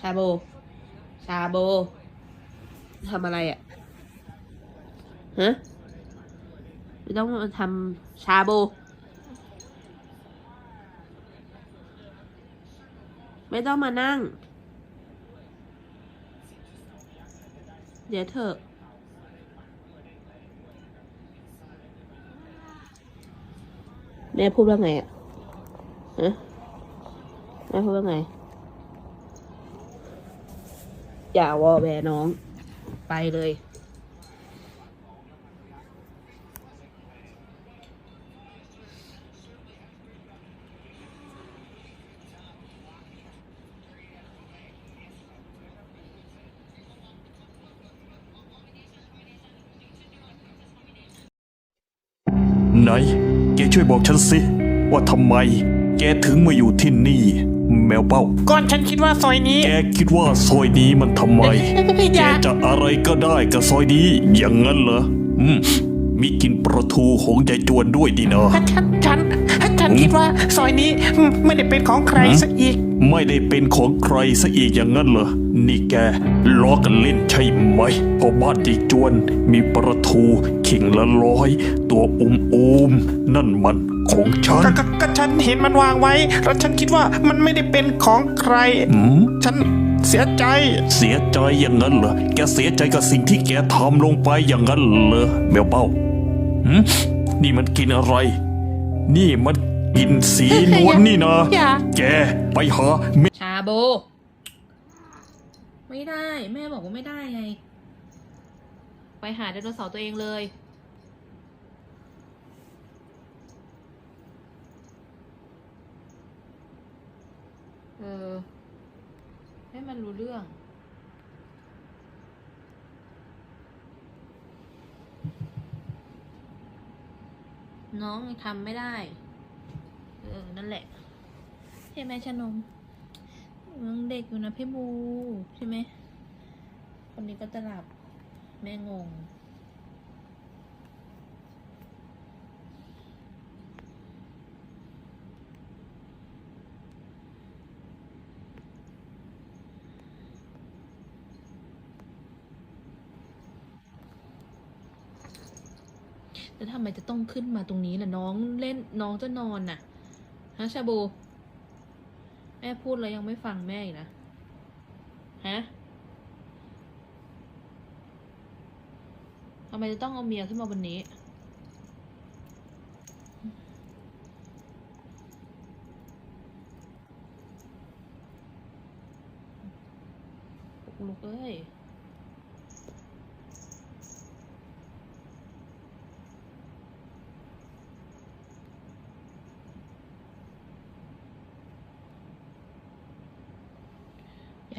ชาโบ ชาโบทำอะไรอะ่ะฮะไม่ต้องมาทำชาโบ ไม่ต้องมานั่ง เดี๋ยวเถอะแม่พูดว่าไงอะฮะแม่พูดว่าไง อย่าวอแวน้อง ไปเลย ไหน แกช่วยบอกฉันสิ ว่าทำไม แกถึงมาอยู่ที่นี่ แมวเป้า ก่อนฉันคิดว่าซอยนี้ แกคิดว่าซอยนี้มันทำไม อแกย่า จะอะไรก็ได้กับซอยนี้ อย่างนั้นเหรออืมมีกินประทูของยายจวนด้วยดีเนาะ ฉันฉันฉันคิดว่าซอยนี้ไม่ได้เป็นของใครสักอีก ไม่ได้เป็นของใครซะอีกอย่างนั้นเหรอ นี่แกล้อกันเล่นใช่ไหมเพราะบ้านยายจวนมีประทู ขิงละร้อย ตัวอุ้มอุมๆนั่นมัน ของฉันก็ก็ก็ฉันเห็นมันวางไว้ แล้วฉันคิดว่ามันไม่ได้เป็นของใครอืมฉันเสียใจ เสียใจอย่างนั้นเหรอ แกเสียใจกับสิ่งที่แกทำลงไปอย่างนั้นเหรอแมวเป้าหืมนี่มันกินอะไร นี่มันกินสีนวลนี่นะอย่าแกไปหาเม็ดชาโบ ไม่ได้ แม่บอกว่าไม่ได้ไง ไปหาไดโนเสาร์ตัวเองเลย เออ ให้ มันรู้เรื่อง น้องทำไม่ได้ เออ นั่นแหละ ใช่ไหมชนมยังเด็กอยู่นะพี่บู ใช่ไหม คนนี้ก็จะหลับ แม่งง แล้วทำไมจะต้องขึ้นมาตรงนี้ล่ะน้องเล่นน้องจะนอนน่ะฮะชาบู แม่พูดแล้วยังไม่ฟังแม่อีกนะฮะทำไมจะต้องเอาเมียขึ้นมาบนนี้ลุกเอ้ย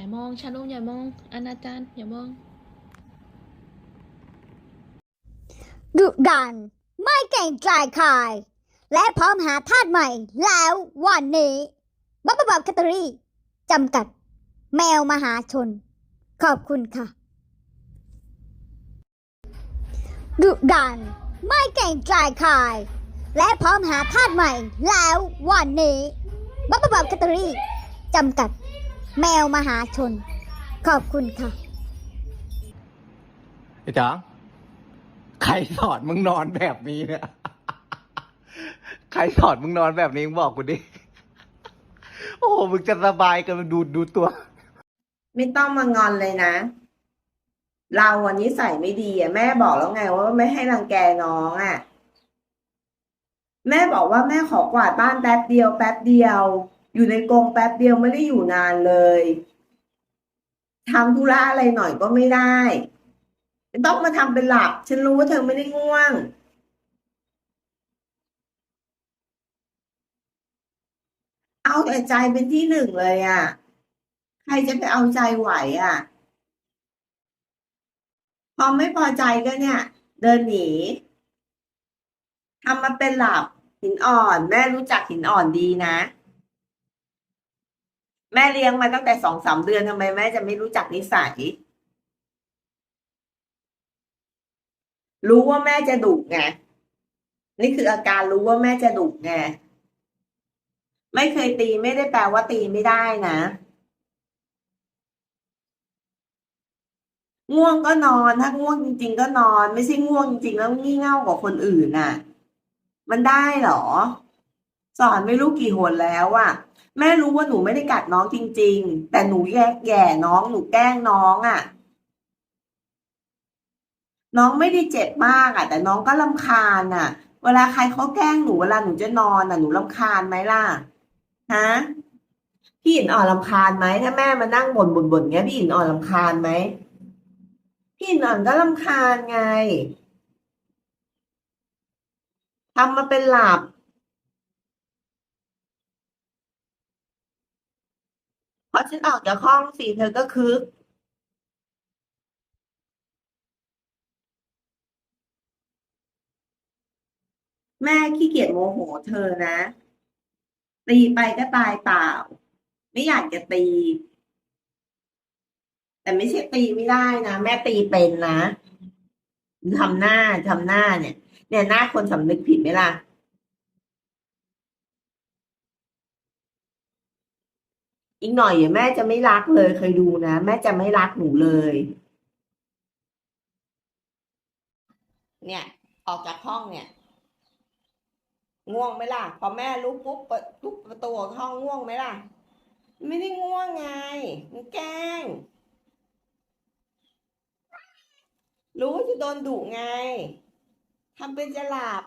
อย่ามองชานุอย่ามองอนาจารอย่ามองดุดัน ไม่เก่งใจใครและพร้อมหาทาสใหม่ แล้ววันนี้บับบับแคตตอรี่จำกัด แมวมหาชน ขอบคุณค่ะดุดัน ไม่เก่งใจใครและพร้อมหาทาสใหม่ แล้ววันนี้บับบับแคตตอรี่จำกัด แมวมหาชน ขอบคุณค่ะไอ้จ๋องใครสอนมึงนอนแบบนี้เนี่ยใครสอนมึงนอนแบบนี้มึงบอกกูดิ โอ้โหมึงจะสบายกันมึงดูดูตัว ไม่ต้องมางอนเลยนะ เราวันนี้ใส่ไม่ดีอะแม่บอกแล้วไงว่าไม่ให้รังแกน้องอะ แม่บอกว่าแม่ขอกวาดบ้านแป๊บเดียวแป๊บเดียว อยู่ในกรงแป๊บเดียวไม่ได้อยู่นานเลยทำธุระอะไรหน่อยก็ไม่ได้ต้องมาทำเป็นหลับ ฉันรู้ว่าเธอไม่ได้ง่วง เอาแต่ใจเป็นที่หนึ่งเลยอะ ใครจะไปเอาใจไหวอะ พอไม่พอใจก็เนี่ย เดินหนีทำมาเป็นหลับหินอ่อน แม่รู้จักหินอ่อนดีนะ แม่เลี้ยงมาตั้งแต่สองสามเดือนทำไมแม่จะไม่รู้จักนิสัย รู้ว่าแม่จะดุไง นี่คืออาการรู้ว่าแม่จะดุไง ไม่เคยตีไม่ได้แปลว่าตีไม่ได้นะง่วงก็นอนถ้าง่วงจริง ๆ ก็นอน ไม่ใช่ง่วงจริงๆแล้วงี่เง่ากว่าคนอื่นน่ะ มันได้เหรอ สอนไม่รู้กี่หนแล้วอะแม่รู้ว่าหนูไม่ได้กัดน้องจริง ๆ แต่หนูแยกแย่น้องหนูแกล้งน้องอะน้องไม่ได้เจ็บมากอะแต่น้องก็รำคาญอะเวลาใครเขาแกล้งหนูเวลาหนูจะนอนอะหนูรำคาญไหมล่ะฮะพี่อินอ่อนรำคาญไหมถ้าแม่มานั่งบ่นบ่นบ่นเงี้ยพี่อินอ่อนรำคาญไหมพี่อินอ่อนก็รำคาญไงทำมาเป็นหลับ พอฉันออกจากห้องสิเธอก็คึกแม่ขี้เกียจโมโหเธอนะ ตีไปก็ตายเปล่า ไม่อยากจะตี แต่ไม่ใช่ตีไม่ได้นะแม่ตีเป็นนะทำหน้าทำหน้าเนี่ย เนี่ยหน้าคนสำนึกผิดไหมล่ะ อีกหน่อยแม่จะไม่รักเลยเคยดูนะ แม่จะไม่รักหนูเลย เนี่ย ออกจากห้องเนี่ย ง่วงไหมล่ะ พอแม่ลุกปุ๊บเปิดทุบประตูห้องง่วงไหมล่ะ ไม่ได้ง่วงไงมันแกล้ง รู้ว่าจะโดนดุไงทำเป็นจะหลับ